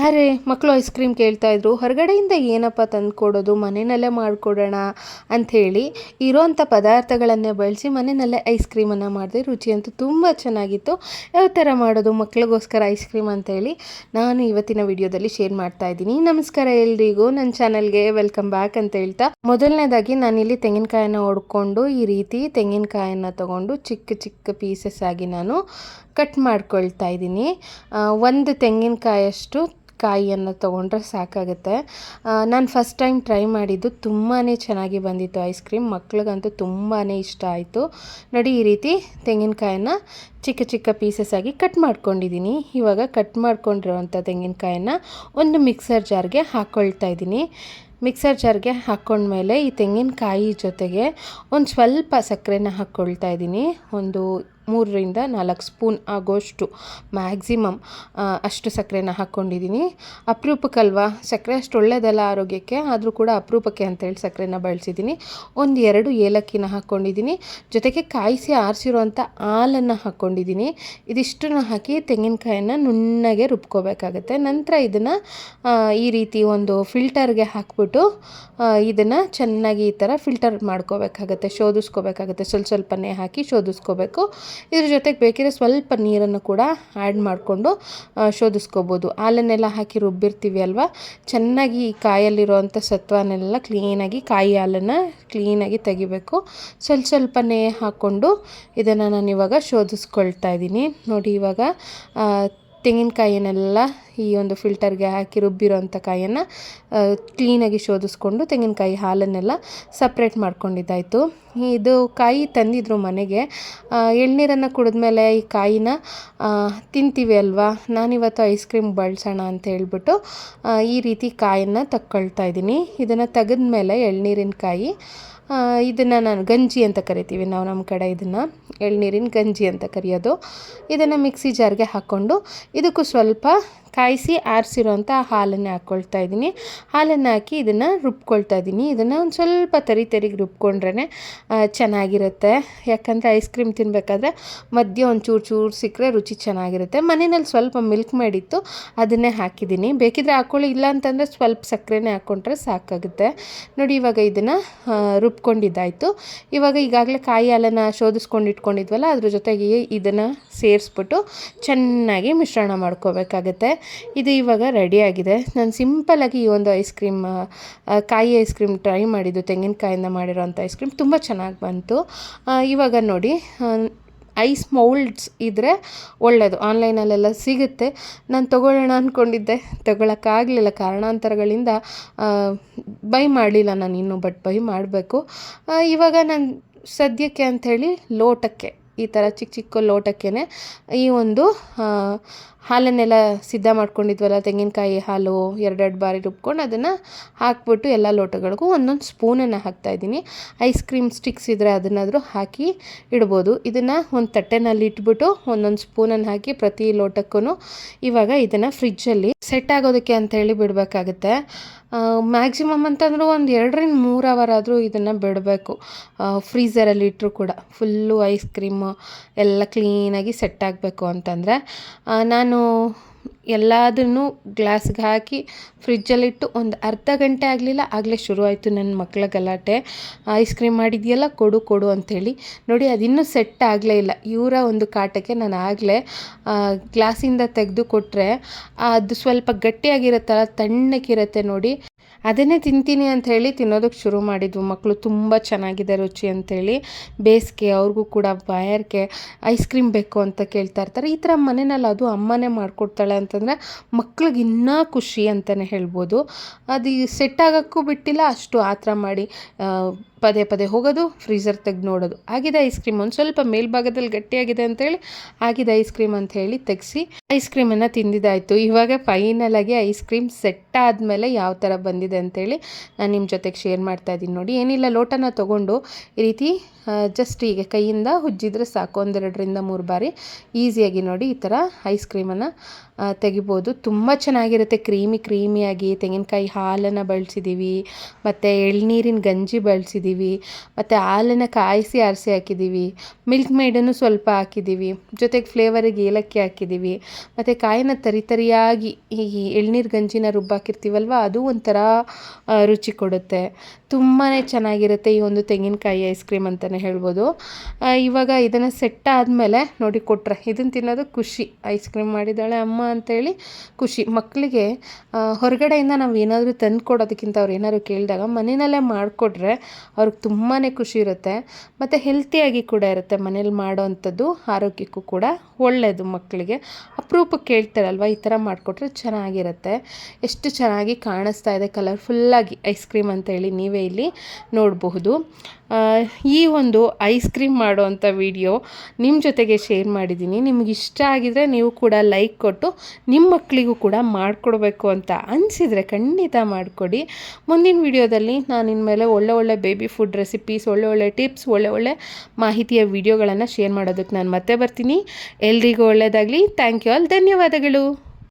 ಅರೆ ಮಕ್ಕಳು ice cream ಕೇಳ್ತಾಯಿದ್ರು ಹೊರಗಡೆಯಿಂದ ಏನಪ್ಪ ತಂದು ಕೊಡೋದು, ಮನೆಯಲ್ಲೇ ಮಾಡಿಕೊಡೋಣ ಅಂಥೇಳಿ ಇರೋವಂಥ ಪದಾರ್ಥಗಳನ್ನೇ ಬಳಸಿ ಮನೆಯಲ್ಲೇ ಐಸ್ ಕ್ರೀಮನ್ನು ಮಾಡಿದೆ. ರುಚಿ ಅಂತೂ ತುಂಬ ಚೆನ್ನಾಗಿತ್ತು. ಯಾವ ಥರ ಮಾಡೋದು ಮಕ್ಕಳಿಗೋಸ್ಕರ ಐಸ್ ಕ್ರೀಮ್ ಅಂತೇಳಿ ನಾನು ಇವತ್ತಿನ ವಿಡಿಯೋದಲ್ಲಿ ಶೇರ್ ಮಾಡ್ತಾ ಇದ್ದೀನಿ. ನಮಸ್ಕಾರ ಎಲ್ರಿಗೂ, ನನ್ನ ಚಾನಲ್ಗೆ ವೆಲ್ಕಮ್ ಬ್ಯಾಕ್ ಅಂತ ಹೇಳ್ತಾ. ಮೊದಲನೇದಾಗಿ ನಾನಿಲ್ಲಿ ತೆಂಗಿನಕಾಯನ್ನು ಹೊಡ್ಕೊಂಡು ಈ ರೀತಿ ತೆಂಗಿನಕಾಯನ್ನು ತಗೊಂಡು ಚಿಕ್ಕ ಚಿಕ್ಕ ಪೀಸಸ್ ಆಗಿ ನಾನು ಕಟ್ ಮಾಡ್ಕೊಳ್ತಾ ಇದ್ದೀನಿ. ಒಂದು ತೆಂಗಿನಕಾಯಷ್ಟು ಕಾಯಿಯನ್ನು ತೊಗೊಂಡ್ರೆ ಸಾಕಾಗುತ್ತೆ. ನಾನು ಫಸ್ಟ್ ಟೈಮ್ ಟ್ರೈ ಮಾಡಿದ್ದು ತುಂಬಾ ಚೆನ್ನಾಗಿ ಬಂದಿತ್ತು ಐಸ್ ಕ್ರೀಮ್ ಮಕ್ಳಿಗಂತೂ ತುಂಬಾ ಇಷ್ಟ ಆಯಿತು. ನೋಡಿ, ಈ ರೀತಿ ತೆಂಗಿನಕಾಯನ್ನು ಚಿಕ್ಕ ಚಿಕ್ಕ ಪೀಸಸ್ ಆಗಿ ಕಟ್ ಮಾಡ್ಕೊಂಡಿದ್ದೀನಿ. ಇವಾಗ ಕಟ್ ಮಾಡ್ಕೊಂಡಿರೋವಂಥ ತೆಂಗಿನಕಾಯನ್ನು ಒಂದು ಮಿಕ್ಸರ್ ಜಾರ್ಗೆ ಹಾಕ್ಕೊಳ್ತಾ ಇದ್ದೀನಿ. ಮಿಕ್ಸರ್ ಜಾರ್ಗೆ ಹಾಕ್ಕೊಂಡ್ಮೇಲೆ ಈ ತೆಂಗಿನಕಾಯಿ ಜೊತೆಗೆ ಒಂದು ಸ್ವಲ್ಪ ಸಕ್ಕರೆನ ಹಾಕ್ಕೊಳ್ತಾ ಇದ್ದೀನಿ. ಒಂದು ಮೂರರಿಂದ ನಾಲ್ಕು ಸ್ಪೂನ್ ಆಗೋಷ್ಟು ಮ್ಯಾಕ್ಸಿಮಮ್ ಅಷ್ಟು ಸಕ್ಕರೆನ ಹಾಕ್ಕೊಂಡಿದ್ದೀನಿ. ಅಪರೂಪಕ್ಕಲ್ವಾ ಸಕ್ಕರೆ ಅಷ್ಟು ಒಳ್ಳೆಯದಲ್ಲ ಆರೋಗ್ಯಕ್ಕೆ, ಆದರೂ ಕೂಡ ಅಪರೂಪಕ್ಕೆ ಅಂತೇಳಿ ಸಕ್ಕರೆನ ಬಳಸಿದ್ದೀನಿ. ಒಂದು ಎರಡು ಏಲಕ್ಕಿನ ಹಾಕ್ಕೊಂಡಿದ್ದೀನಿ. ಜೊತೆಗೆ ಕಾಯಿಸಿ ಆರಿಸಿರುವಂಥ ಹಾಲನ್ನು ಹಾಕ್ಕೊಂಡಿದ್ದೀನಿ. ಇದಿಷ್ಟನ್ನು ಹಾಕಿ ತೆಂಗಿನಕಾಯನ್ನು ನುಣ್ಣಗೆ ರುಬ್ಕೋಬೇಕಾಗತ್ತೆ. ನಂತರ ಇದನ್ನು ಈ ರೀತಿ ಒಂದು ಫಿಲ್ಟರ್ಗೆ ಹಾಕ್ಬಿಟ್ಟು ಇದನ್ನು ಚೆನ್ನಾಗಿ ಈ ಥರ ಫಿಲ್ಟರ್ ಮಾಡ್ಕೋಬೇಕಾಗತ್ತೆ, ಶೋಧಿಸ್ಕೋಬೇಕಾಗತ್ತೆ. ಸ್ವಲ್ಪ ಸ್ವಲ್ಪನೇ ಹಾಕಿ ಶೋಧಿಸ್ಕೋಬೇಕು. ಇದ್ರ ಜೊತೆಗೆ ಬೇಕಿದ್ರೆ ಸ್ವಲ್ಪ ನೀರನ್ನು ಕೂಡ ಆ್ಯಡ್ ಮಾಡಿಕೊಂಡು ಶೋಧಿಸ್ಕೋಬೋದು. ಹಾಲನ್ನೆಲ್ಲ ಹಾಕಿ ರುಬ್ಬಿರ್ತೀವಿ ಅಲ್ವಾ? ಚೆನ್ನಾಗಿ ಈ ಕಾಯಲ್ಲಿರುವಂಥ ಸತ್ವನೆಲ್ಲ ಕ್ಲೀನಾಗಿ ಕಾಯಿ ಹಾಲನ್ನು ಕ್ಲೀನಾಗಿ ತೆಗಿಬೇಕು. ಸ್ವಲ್ಪ ಸ್ವಲ್ಪನೇ ಹಾಕ್ಕೊಂಡು ಇದನ್ನು ನಾನು ಇವಾಗ ಶೋಧಿಸ್ಕೊಳ್ತಾ ಇದ್ದೀನಿ. ನೋಡಿ ಇವಾಗ ತೆಂಗಿನಕಾಯಿನೆಲ್ಲ ಈ ಒಂದು ಫಿಲ್ಟರ್ಗೆ ಹಾಕಿ ರುಬ್ಬಿರೋಂಥ ಕಾಯನ್ನು ಕ್ಲೀನಾಗಿ ಶೋಧಿಸ್ಕೊಂಡು ತೆಂಗಿನಕಾಯಿ ಹಾಲನ್ನೆಲ್ಲ ಸಪ್ರೇಟ್ ಮಾಡ್ಕೊಂಡಿದ್ದಾಯಿತು. ಇದು ಕಾಯಿ ತಂದಿದ್ರು ಮನೆಗೆ ಎಳ್ನೀರನ್ನು ಕುಡಿದ್ಮೇಲೆ ಈ ಕಾಯಿನ ತಿಂತೀವಿ ಅಲ್ವಾ? ನಾನಿವತ್ತು ಐಸ್ ಕ್ರೀಮ್ ಬಳಸೋಣ ಅಂತ ಹೇಳ್ಬಿಟ್ಟು ಈ ರೀತಿ ಕಾಯನ್ನು ತಕ್ಕೊಳ್ತಾ ಇದ್ದೀನಿ. ಇದನ್ನು ತೆಗೆದ್ಮೇಲೆ ಎಳ್ನೀರಿನ ಕಾಯಿ ಇದನ್ನು ನಾನು ಗಂಜಿ ಅಂತ ಕರಿತೀವಿ. ನಾವು ನಮ್ಮ ಕಡೆ ಇದನ್ನು ಎಳ್ನೀರಿನ ಗಂಜಿ ಅಂತ ಕರೆಯೋದು. ಇದನ್ನು ಮಿಕ್ಸಿ ಜಾರ್ಗೆ ಹಾಕ್ಕೊಂಡು ಇದಕ್ಕೂ ಸ್ವಲ್ಪ ಕಾಯಿಸಿ ಆರಿಸಿರೋಂಥ ಹಾಲನ್ನು ಹಾಕ್ಕೊಳ್ತಾ ಇದ್ದೀನಿ. ಹಾಲನ್ನು ಹಾಕಿ ಇದನ್ನು ರುಬ್ಕೊಳ್ತಾ ಇದ್ದೀನಿ. ಇದನ್ನು ಒಂದು ಸ್ವಲ್ಪ ತರಿ ತರಿಗೆ ರುಬ್ಕೊಂಡ್ರೆ ಚೆನ್ನಾಗಿರುತ್ತೆ. ಯಾಕಂದರೆ ಐಸ್ ಕ್ರೀಮ್ ತಿನ್ನಬೇಕಾದ್ರೆ ಮಧ್ಯೆ ಒಂದು ಚೂರು ಚೂರು ಸಿಕ್ಕರೆ ರುಚಿ ಚೆನ್ನಾಗಿರುತ್ತೆ. ಮನೆಯಲ್ಲಿ ಸ್ವಲ್ಪ ಮಿಲ್ಕ್ ಮೇಡಿತ್ತು ಅದನ್ನೇ ಹಾಕಿದ್ದೀನಿ. ಬೇಕಿದ್ರೆ ಹಾಕ್ಕೊಳ್ಳಿ ಇಲ್ಲ ಅಂತಂದರೆ ಸ್ವಲ್ಪ ಸಕ್ಕರೆನೇ ಹಾಕ್ಕೊಂಡ್ರೆ ಸಾಕಾಗುತ್ತೆ. ನೋಡಿ, ಇವಾಗ ಇದನ್ನು ರುಬ್ಕೊಂಡಿದ್ದಾಯಿತು. ಇವಾಗ ಈಗಾಗಲೇ ಕಾಯಿ ಹಾಲನ್ನು ಶೋಧಿಸ್ಕೊಂಡು ಇಟ್ಕೊಂಡಿದ್ವಲ್ಲ, ಅದ್ರ ಜೊತೆಗೆ ಇದನ್ನು ಸೇರಿಸ್ಬಿಟ್ಟು ಚೆನ್ನಾಗಿ ಮಿಶ್ರಣ ಮಾಡ್ಕೋಬೇಕಾಗತ್ತೆ. ಇದು ಇವಾಗ ರೆಡಿಯಾಗಿದೆ ನಾನು ಸಿಂಪಲ್ಲಾಗಿ ಈ ಒಂದು ಐಸ್ ಕ್ರೀಮ್ ಕಾಯಿ ಐಸ್ ಕ್ರೀಮ್ ಟ್ರೈ ಮಾಡಿದ್ದು, ತೆಂಗಿನಕಾಯಿಂದ ಮಾಡಿರೋಂಥ ಐಸ್ ಕ್ರೀಮ್ ತುಂಬ ಚೆನ್ನಾಗಿ ಬಂತು. ಇವಾಗ ನೋಡಿ ಐಸ್ ಮೌಲ್ಡ್ಸ್ ಇದ್ದರೆ ಒಳ್ಳೆಯದು ಆನ್ಲೈನಲ್ಲೆಲ್ಲ ಸಿಗುತ್ತೆ. ನಾನು ತೊಗೊಳ್ಳೋಣ ಅಂದ್ಕೊಂಡಿದ್ದೆ ತೊಗೊಳಕ್ಕಾಗಲಿಲ್ಲ. ಕಾರಣಾಂತರಗಳಿಂದ ಬೈ ಮಾಡಲಿಲ್ಲ ನಾನು ಇನ್ನೂ ಬಟ್ ಬೈ ಮಾಡಬೇಕು. ಇವಾಗ ನಾನು ಸದ್ಯಕ್ಕೆ ಅಂಥೇಳಿ ಲೋಟಕ್ಕೆ. ಈ ಥರ ಚಿಕ್ಕ ಚಿಕ್ಕ ಲೋಟಕ್ಕೇ ಈ ಒಂದು ಹಾಲನ್ನೆಲ್ಲ ಸಿದ್ಧ ಮಾಡ್ಕೊಂಡಿದ್ವಲ್ಲ, ತೆಂಗಿನಕಾಯಿ ಹಾಲು ಎರಡೆರಡು ಬಾರಿ ರುಬ್ಕೊಂಡು ಅದನ್ನು ಹಾಕ್ಬಿಟ್ಟು ಎಲ್ಲ ಲೋಟಗಳಿಗೂ ಒಂದೊಂದು ಸ್ಪೂನನ್ನು ಹಾಕ್ತಾಯಿದ್ದೀನಿ ಐಸ್ ಕ್ರೀಮ್ ಸ್ಟಿಕ್ಸ್ ಇದ್ದರೆ ಅದನ್ನಾದರೂ ಹಾಕಿ ಇಡ್ಬೋದು. ಇದನ್ನು ಒಂದು ತಟ್ಟೆನಲ್ಲಿ ಇಟ್ಬಿಟ್ಟು ಒಂದೊಂದು ಸ್ಪೂನನ್ನು ಹಾಕಿ ಪ್ರತಿ ಲೋಟಕ್ಕೂ ಇವಾಗ ಇದನ್ನು ಫ್ರಿಜ್ಜಲ್ಲಿ ಸೆಟ್ ಆಗೋದಕ್ಕೆ ಅಂತ ಹೇಳಿ ಬಿಡಬೇಕಾಗುತ್ತೆ. ಮ್ಯಾಕ್ಸಿಮಮ್ ಅಂತಂದರೂ ಒಂದು ಎರಡರಿಂದ ಮೂರು ಅವರ್ ಆದರೂ ಇದನ್ನು ಬಿಡಬೇಕು. ಫ್ರೀಝರಲ್ಲಿ ಇಟ್ಟರು ಕೂಡ ಫುಲ್ಲು ಐಸ್ ಕ್ರೀಮು ಎಲ್ಲ ಕ್ಲೀನಾಗಿ ಸೆಟ್ ಆಗಬೇಕು ಅಂತಂದರೆ. ನಾನು ಎಲ್ಲದನ್ನು ಗ್ಲಾಸ್ಗೆ ಹಾಕಿ ಫ್ರಿಜ್ಜಲ್ಲಿಟ್ಟು ಒಂದು ಅರ್ಧ ಗಂಟೆ ಆಗಲಿಲ್ಲ, ಆಗಲೇ ಶುರುವಾಯಿತು ನನ್ನ ಮಕ್ಕಳ ಗಲಾಟೆ. ಐಸ್ ಕ್ರೀಮ್ ಮಾಡಿದೆಯಲ್ಲ, ಕೊಡು ಕೊಡು ಅಂಥೇಳಿ. ನೋಡಿ, ಅದಿನ್ನೂ ಸೆಟ್ ಆಗಲೇ ಇಲ್ಲ. ಇವರ ಒಂದು ಕಾಟಕ್ಕೆ ನಾನು ಆಗಲೇ ಗ್ಲಾಸಿಂದ ತೆಗೆದು ಕೊಟ್ಟರೆ ಅದು ಸ್ವಲ್ಪ ಗಟ್ಟಿಯಾಗಿರುತ್ತಲ್ಲ ತಣ್ಣಕ್ಕಿರುತ್ತೆ ನೋಡಿ. ಅದನ್ನೇ ತಿಂತೀನಿ ಅಂತ ಹೇಳಿ ತಿನ್ನೋದಕ್ಕೆ ಶುರು ಮಾಡಿದ್ವು. ಮಕ್ಕಳು ತುಂಬ ಚೆನ್ನಾಗಿದೆ ರುಚಿ ಅಂಥೇಳಿ ಬೇಸಿಗೆ, ಅವ್ರಿಗೂ ಕೂಡ ಬಾಯಾರಿಕೆ ಐಸ್ ಕ್ರೀಮ್ ಬೇಕು ಅಂತ ಕೇಳ್ತಾ ಇರ್ತಾರೆ. ಈ ಥರ ಮನೆಯಲ್ಲಿ ಅದು ಅಮ್ಮನೇ ಮಾಡಿಕೊಡ್ತಾಳೆ ಅಂತಂದರೆ ಮಕ್ಳಿಗೆ ಇನ್ನೂ ಖುಷಿ ಅಂತಲೇ ಹೇಳ್ಬೋದು. ಅದು ಸೆಟ್ ಆಗೋಕ್ಕೂ ಬಿಟ್ಟಿಲ್ಲ, ಅಷ್ಟು ಆ ಥರ ಮಾಡಿ ಪದೇ ಪದೇ ಹೋಗೋದು ಫ್ರೀಸರ್ ತೆಗೆದು ನೋಡೋದು. ಆಗಿದೆ ಐಸ್ ಕ್ರೀಮ್ ಒಂದು ಸ್ವಲ್ಪ ಮೇಲ್ಭಾಗದಲ್ಲಿ ಗಟ್ಟಿಯಾಗಿದೆ ಅಂತೇಳಿ, ಆಗಿದೆ ಐಸ್ ಕ್ರೀಮ್ ಅಂತ ಹೇಳಿ ತೆಗೆಸಿ ಐಸ್ ಕ್ರೀಮನ್ನು ತಿಂದಿದ್ದಾಯಿತು. ಇವಾಗ ಫೈನಲ್ ಆಗಿ ಐಸ್ ಕ್ರೀಮ್ ಸೆಟ್ ಆದಮೇಲೆ ಯಾವ ಥರ ಬಂದಿದೆ ಅಂತೇಳಿ ನಾನು ನಿಮ್ಮ ಜೊತೆಗೆ ಶೇರ್ ಮಾಡ್ತಾ ಇದ್ದೀನಿ ನೋಡಿ. ಏನಿಲ್ಲ, ಲೋಟನ ತೊಗೊಂಡು ಈ ರೀತಿ ಜಸ್ಟ್ ಹೀಗೆ ಕೈಯಿಂದ ಉಜ್ಜಿದ್ರೆ ಸಾಕು. ಒಂದೆರಡರಿಂದ ಮೂರು ಬಾರಿ ಈಸಿಯಾಗಿ ನೋಡಿ ಈ ಥರ ಐಸ್ ಕ್ರೀಮನ್ನು ತೆಗಿಬೋದು. ತುಂಬ ಚೆನ್ನಾಗಿರುತ್ತೆ. ಕ್ರೀಮಿ, ಕ್ರೀಮಿಯಾಗಿ ತೆಂಗಿನಕಾಯಿ ಹಾಲನ್ನು ಬಳಸಿದ್ದೀವಿ ಮತ್ತು ಎಳ್ನೀರಿನ ಗಂಜಿ ಬಳಸಿದ್ದೀವಿ ಮತ್ತು ಹಾಲನ್ನು ಕಾಯಿಸಿ ಆರಿಸಿ ಹಾಕಿದ್ದೀವಿ ಮಿಲ್ಕ್ ಮೇಡನ್ನು ಸ್ವಲ್ಪ ಹಾಕಿದ್ದೀವಿ ಜೊತೆಗೆ ಫ್ಲೇವರಿಗೆ ಏಲಕ್ಕಿ ಹಾಕಿದ್ದೀವಿ ಮತ್ತು ಕಾಯಿನ ತರಿ ತರಿಯಾಗಿ ಈ ಎಳ್ನೀರು ಗಂಜಿನ ರುಬ್ಬಾಕಿರ್ತೀವಲ್ವ ಅದು ಒಂಥರ ರುಚಿ ಕೊಡುತ್ತೆ. ತುಂಬಾ ಚೆನ್ನಾಗಿರುತ್ತೆ ಈ ಒಂದು ತೆಂಗಿನಕಾಯಿ ಐಸ್ ಕ್ರೀಮ್ ಅಂತಲೇ ಹೇಳ್ಬೋದು. ಇವಾಗ ಇದನ್ನು ಸೆಟ್ ಆದಮೇಲೆ ನೋಡಿ ಕೊಟ್ಟರೆ ಇದನ್ನು ತಿನ್ನೋದು ಖುಷಿ. ಐಸ್ ಕ್ರೀಮ್ ಮಾಡಿದ್ದಾಳೆ ಅಮ್ಮ ಅಂತೇಳಿ ಖುಷಿ. ಮಕ್ಕಳಿಗೆ ಹೊರಗಡೆಯಿಂದ ನಾವು ಏನಾದರೂ ತಂದು ಕೊಡೋದಕ್ಕಿಂತ ಅವ್ರು ಏನಾದರೂ ಕೇಳಿದಾಗ ಮನೆಯಲ್ಲೇ ಮಾಡಿಕೊಟ್ರೆ ಅವ್ರಿಗೆ ತುಂಬಾ ಖುಷಿ ಇರುತ್ತೆ. ಮತ್ತು ಹೆಲ್ತಿಯಾಗಿ ಕೂಡ ಇರುತ್ತೆ ಮನೇಲಿ ಮಾಡೋ ಅಂಥದ್ದು ಆರೋಗ್ಯಕ್ಕೂ ಕೂಡ ಒಳ್ಳೆಯದು ಮಕ್ಕಳಿಗೆ ಅಪರೂಪಕ್ಕೆ ಕೇಳ್ತಾರಲ್ವ, ಈ ಥರ ಮಾಡಿಕೊಟ್ರೆ ಚೆನ್ನಾಗಿರುತ್ತೆ. ಎಷ್ಟು ಚೆನ್ನಾಗಿ ಕಾಣಿಸ್ತಾ ಇದೆ ಕಲರ್ಫುಲ್ಲಾಗಿ ಐಸ್ ಕ್ರೀಮ್ ಅಂತೇಳಿ ನೀವೇ ಇಲ್ಲಿ ನೋಡಬಹುದು. ಈ ಒಂದು ಐಸ್ ಕ್ರೀಮ್ ಮಾಡುವಂಥ ವಿಡಿಯೋ ನಿಮ್ಮ ಜೊತೆಗೆ ಶೇರ್ ಮಾಡಿದ್ದೀನಿ. ನಿಮ್ಗೆ ಇಷ್ಟ ಆಗಿದರೆ ನೀವು ಕೂಡ ಲೈಕ್ ಕೊಟ್ಟು ನಿಮ್ಮ ಮಕ್ಕಳಿಗೂ ಕೂಡ ಮಾಡಿಕೊಡ್ಬೇಕು ಅಂತ ಅನಿಸಿದರೆ ಖಂಡಿತ ಮಾಡಿಕೊಡಿ. ಮುಂದಿನ ವಿಡಿಯೋದಲ್ಲಿ ನಾನು ಇನ್ಮೇಲೆ ಒಳ್ಳೆ ಒಳ್ಳೆ ಬೇಬಿ ಫುಡ್ ರೆಸಿಪೀಸ್ ಒಳ್ಳೆ ಒಳ್ಳೆ ಟಿಪ್ಸ್ ಒಳ್ಳೆ ಒಳ್ಳೆ ಮಾಹಿತಿಯ ವಿಡಿಯೋಗಳನ್ನು ಶೇರ್ ಮಾಡೋದಕ್ಕೆ ನಾನು ಮತ್ತೆ ಬರ್ತೀನಿ. ಎಲ್ರಿಗೂ ಒಳ್ಳೆಯದಾಗಲಿ ಥ್ಯಾಂಕ್ ಯು ಆಲ್ ಧನ್ಯವಾದಗಳು.